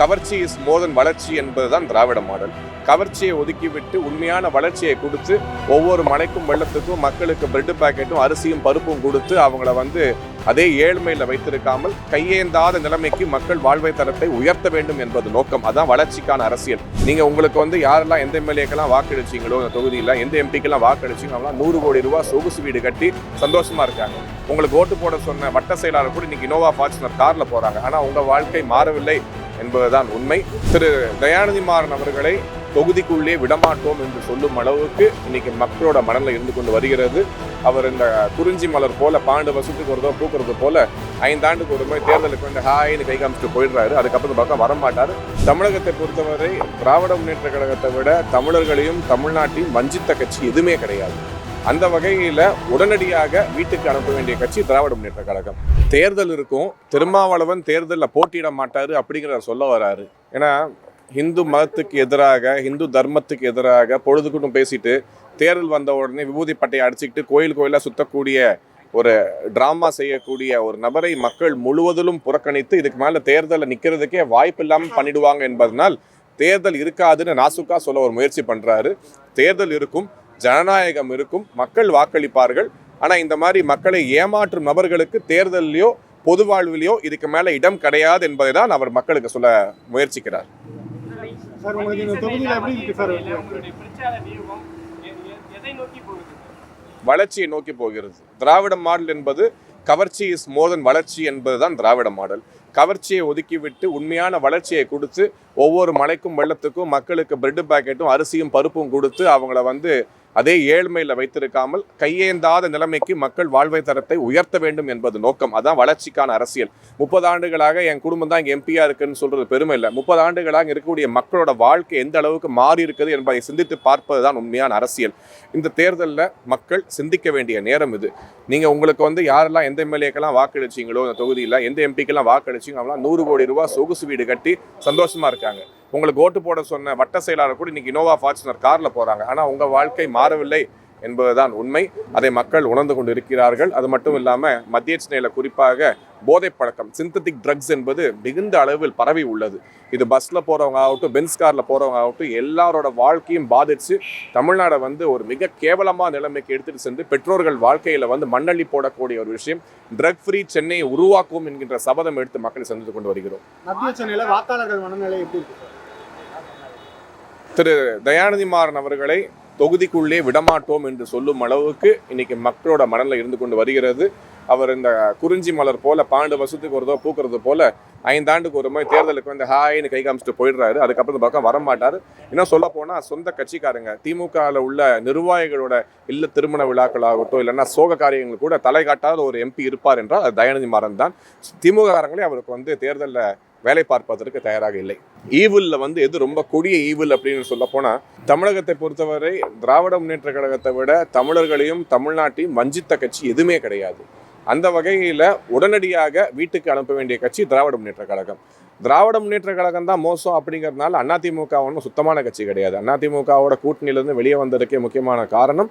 கவர்ச்சி is more தன் வளர்ச்சி என்பதுதான் திராவிட மாடல். கவர்ச்சியை ஒதுக்கிவிட்டு உண்மையான வளர்ச்சியை கொடுத்து ஒவ்வொரு மலைக்கும் வெள்ளத்துக்கும் மக்களுக்கு பிரெட் பாக்கெட்டும் அரிசியும் பருப்பும் கொடுத்து அவங்கள வந்து அதே ஏழ்மையில் வைத்திருக்காமல் கையேந்தாத நிலைமைக்கு மக்கள் வாழ்வை தரத்தை உயர்த்த வேண்டும் என்பது நோக்கம். அதான் வளர்ச்சிக்கான அரசியல். நீங்கள் உங்களுக்கு வந்து யாரெல்லாம் எந்த எம்எல்ஏக்கெல்லாம் வாக்களிச்சிங்களோ இந்த தொகுதியில் எந்த எம்பிக்கெல்லாம் வாக்களிச்சிங்களோ அவங்களாம் நூறு கோடி ரூபா சொகுசு வீடு கட்டி சந்தோஷமா இருக்காங்க. உங்களுக்கு ஓட்டு போட சொன்ன வட்ட செயலாளர் கூட இன்னைக்கு இனோவா ஃபார்ச்சுனர் காரில் போகிறாங்க ஆனால் உங்கள் வாழ்க்கை மாறவில்லை. என்பதுதான் உண்மை. திரு தயாநிதி மாறன் அவர்களை தொகுதிக்குள்ளே விடமாட்டோம் என்று சொல்லும் அளவுக்கு இன்னைக்கு மக்களோட மனநிலை இருந்து கொண்டு வருகிறது. அவர் இந்த குறிஞ்சி மலர் போல பாண்டு வருஷத்துக்கு ஒரு தடவை பூக்கிறது போல ஐந்தாண்டுக்கு ஒரு முறை தேர்தலுக்கு வந்து ஹாய்னு கை காமிச்சிட்டு போயிடுறாரு. அதுக்கப்புறம் பக்கம் வரமாட்டார். தமிழகத்தை பொறுத்தவரை திராவிட முன்னேற்ற கழகத்தை விட தமிழர்களையும் தமிழ்நாட்டையும் வஞ்சித்த கட்சி எதுவுமே கிடையாது. அந்த வகையில் உடனடியாக வீட்டுக்கு அனுப்ப வேண்டிய கட்சி திராவிட முன்னேற்ற கழகம். தேர்தல் இருக்கும். திருமாவளவன் தேர்தலில் போட்டியிட மாட்டார் அப்படிங்கிறத சொல்ல வராரு. ஏன்னா இந்து மதத்துக்கு எதிராக இந்து தர்மத்துக்கு எதிராக பொழுதுக்கூட்டம் பேசிட்டு தேர்தல் வந்த உடனே விபூதி பட்டையை அடிச்சுக்கிட்டு கோயில் கோயிலாக சுத்தக்கூடிய ஒரு டிராமா செய்யக்கூடிய ஒரு நபரை மக்கள் முழுவதிலும் புறக்கணித்து இதுக்கு மேலே தேர்தலில் நிற்கிறதுக்கே வாய்ப்பு இல்லாமல் பண்ணிடுவாங்க என்பதனால் தேர்தல் இருக்காதுன்னு நாசுக்கா சொல்ல ஒரு முயற்சி பண்ணுறாரு தேர்தல் இருக்கும். ஜனநாயகம் இருக்கும் மக்கள் வாக்களிப்பார்கள். ஆனால் இந்த மாதிரி மக்களை ஏமாற்றும் நபர்களுக்கு தேர்தலையோ பொது வாழ்விலையோ இதுக்கு மேலே இடம் கிடையாது என்பதை தான் அவர் மக்களுக்கு சொல்ல முயற்சிக்கிறார். வளர்ச்சியை நோக்கி போகிறது. திராவிட மாடல் என்பது கவர்ச்சி இஸ் மோர் than வளர்ச்சி என்பதுதான் திராவிட மாடல். கவர்ச்சியை ஒதுக்கிவிட்டு உண்மையான வளர்ச்சியை கொடுத்து ஒவ்வொரு மலைக்கும் வெள்ளத்துக்கும் மக்களுக்கு பிரெட் பாக்கெட்டும் அரிசியும் பருப்பும் கொடுத்து அவங்கள வந்து அதே ஏழ்மையில் வைத்திருக்காமல் கையேந்தாத நிலைமைக்கு மக்கள் வாழ்வை தரத்தை உயர்த்த வேண்டும் என்பது நோக்கம். அதான் வளர்ச்சிக்கான அரசியல். முப்பது ஆண்டுகளாக என் குடும்பம் தான் இங்கே எம்பியா இருக்குன்னு சொல்றது பெருமை இல்லை. முப்பது ஆண்டுகளாக இருக்கக்கூடிய மக்களோட வாழ்க்கை எந்த அளவுக்கு மாறி இருக்குது என்பதை சிந்தித்து பார்ப்பது தான் உண்மையான அரசியல். இந்த தேர்தலில் மக்கள் சிந்திக்க வேண்டிய நேரம் இது. நீங்கள் உங்களுக்கு வந்து யாரெல்லாம் எந்த எம்எல்ஏக்கெல்லாம் வாக்களிச்சீங்களோ இந்த தொகுதியில் எந்த எம்பிக்கெல்லாம் வாக்களிச்சிங்களோ அவங்களாம் நூறு கோடி ரூபா சொகுசு வீடு கட்டி சந்தோஷமாக இருக்காங்க. உங்களுக்கு ஓட்டு போட சொன்ன வட்ட செயலாளர் கூட இன்னைக்கு இனோவா ஃபார்ச்சுனர் கார்ல போறாங்க. ஆனா உங்க வாழ்க்கை மாறவில்லை என்பதுதான் உண்மை. அதை மக்கள் உணர்ந்து கொண்டு இருக்கிறார்கள் அது மட்டும் இல்லாம மத்திய சென்னையில் குறிப்பாக போதை பழக்கம் சிந்தட்டிக் ட்ரக்ஸ் என்பது மிகுந்த அளவில் பரவி உள்ளது. இது பஸ்ல போறவங்க ஆகட்டும் பென்ஸ் கார்ல போறவங்க ஆகட்டும் எல்லாரோட வாழ்க்கையும் பாதிச்சு தமிழ்நாடை வந்து ஒரு மிக கேவலமான நிலைமைக்கு எடுத்துட்டு சென்று பெற்றோர்கள் வாழ்க்கையில வந்து மண்ணள்ளி போடக்கூடிய ஒரு விஷயம். ட்ரக் ஃப்ரீ சென்னையை உருவாக்கும் என்கின்ற சபதம் எடுத்து மக்களை சந்தித்து கொண்டு வருகிறோம். மத்திய சென்னையில் வாக்காளர்கள் மனநிலை எப்படி இருக்கு? திரு தயாநிதி மாறன் அவர்களை தொகுதிக்குள்ளே விடமாட்டோம் என்று சொல்லும் அளவுக்கு இன்னைக்கு மக்களோட மனநில இருந்து கொண்டு வருகிறது. அவர் இந்த குறிஞ்சி மலர் போல பன்னெண்டு வருஷத்துக்கு ஒரு தடவை பூக்கிறது போல ஐந்தாண்டுக்கு ஒரு முறை தேர்தலுக்கு வந்து ஹாய்னு கை காமிச்சிட்டு போயிடுறாரு. அதுக்கப்புறம் இந்த பக்கம் வரமாட்டார். இன்னும் சொல்ல போனால் சொந்த கட்சிக்காரங்க திமுகவில் உள்ள நிர்வாகிகளோட இல்ல திருமண விழாக்கள் ஆகட்டும் இல்லைன்னா சோக காரியங்கள் கூட தலை காட்டாத ஒரு எம்பி இருப்பார் என்றால் அது தயாநிதி மாறன் தான். திமுக காரங்களே அவருக்கு வந்து தேர்தலில் வேலை பார்ப்பதற்கு தயாராக இல்லை. ஈவில் வந்து எது ரொம்ப கொடிய ஈவில் அப்படின்னு சொல்ல போனால் தமிழகத்தை பொறுத்தவரை திராவிட முன்னேற்ற கழகத்தை விட தமிழர்களையும் தமிழ்நாட்டையும் வஞ்சித்த கட்சி எதுவுமே கிடையாது. அந்த வகையில் உடனடியாக வீட்டுக்கு அனுப்ப வேண்டிய கட்சி திராவிட முன்னேற்ற கழகம். திராவிட முன்னேற்ற கழகம் தான் மோசம் அப்படிங்கிறதுனால அதிமுக ஒன்றும் சுத்தமான கட்சி கிடையாது. அதிமுகவோட கூட்டணியிலிருந்து வெளியே வந்ததுக்கே முக்கியமான காரணம்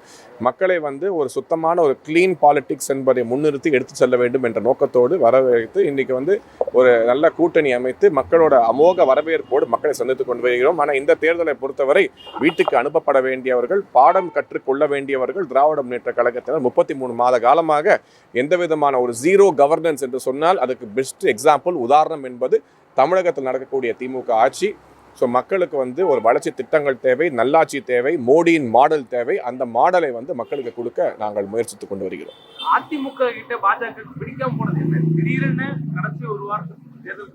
மக்களை வந்து ஒரு சுத்தமான ஒரு க்ளீன் பாலிடிக்ஸ் என்பதை முன்னிறுத்தி எடுத்து செல்ல வேண்டும் என்ற நோக்கத்தோடு வரவேற்று இன்றைக்கி வந்து ஒரு நல்ல கூட்டணி அமைத்து மக்களோட அமோக வரவேற்போடு மக்களை சந்தித்துக் கொண்டு வருகிறோம். ஆனால் இந்த தேர்தலை பொறுத்தவரை வீட்டுக்கு அனுப்பப்பட வேண்டியவர்கள் பாடம் கற்றுக்கொள்ள வேண்டியவர்கள் திராவிட முன்னேற்ற கழகத்தினர் முப்பத்தி மூணு மாத காலமாக எந்த விதமான ஒரு ஜீரோ கவர்னன்ஸ் என்று சொன்னால் அதுக்கு பெஸ்ட் எக்ஸாம்பிள் உதாரணம் என்பது தமிழகத்தில் நடக்கக்கூடிய திமுக ஆட்சி. ஸோ மக்களுக்கு வந்து ஒரு வளர்ச்சி திட்டங்கள் தேவை நல்லாட்சி தேவை மோடியின் மாடல் தேவை. அந்த மாடலை வந்து மக்களுக்கு கொடுக்க நாங்கள் முயற்சித்துக் கொண்டு வருகிறோம். அதிமுக கிட்ட பாஜக பிடிக்காம போனது என்ன? திடீர்னு கடைசி ஒரு வாரத்துக்கு தேர்தல்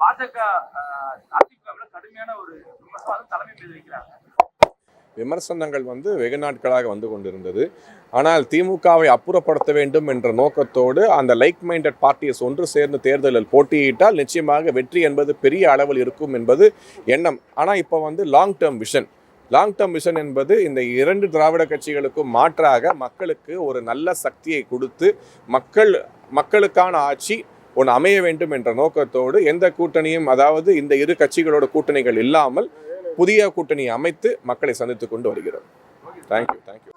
பாஜக ஆஹ், அதிமுக விட கடுமையான ஒரு விமர்சனம் அது தலைமை மீது வைக்கிறாங்க விமர்சனங்கள் வந்து வெகு நாட்களாக வந்து கொண்டிருந்தது. ஆனால் திமுகவை அப்புறப்படுத்த வேண்டும் என்ற நோக்கத்தோடு அந்த லைக் மைண்டட் பார்ட்டிஸ் ஒன்று சேர்ந்து தேர்தலில் போட்டியிட்டால் நிச்சயமாக வெற்றி என்பது பெரிய அளவில் இருக்கும் என்பது எண்ணம். ஆனால் இப்போ வந்து long term vision long term vision என்பது இந்த இரண்டு திராவிட கட்சிகளுக்கும் மாற்றாக மக்களுக்கு ஒரு நல்ல சக்தியை கொடுத்து மக்கள் மக்களுக்கான ஆட்சி ஒன்று அமைய வேண்டும் என்ற நோக்கத்தோடு எந்த கூட்டணியும் அதாவது இந்த இரு கட்சிகளோட கூட்டணிகள் இல்லாமல் புதிய கூட்டணி அமைத்து மக்களை சந்தித்துக் கொண்டு வருகிறோம். Thank you thank you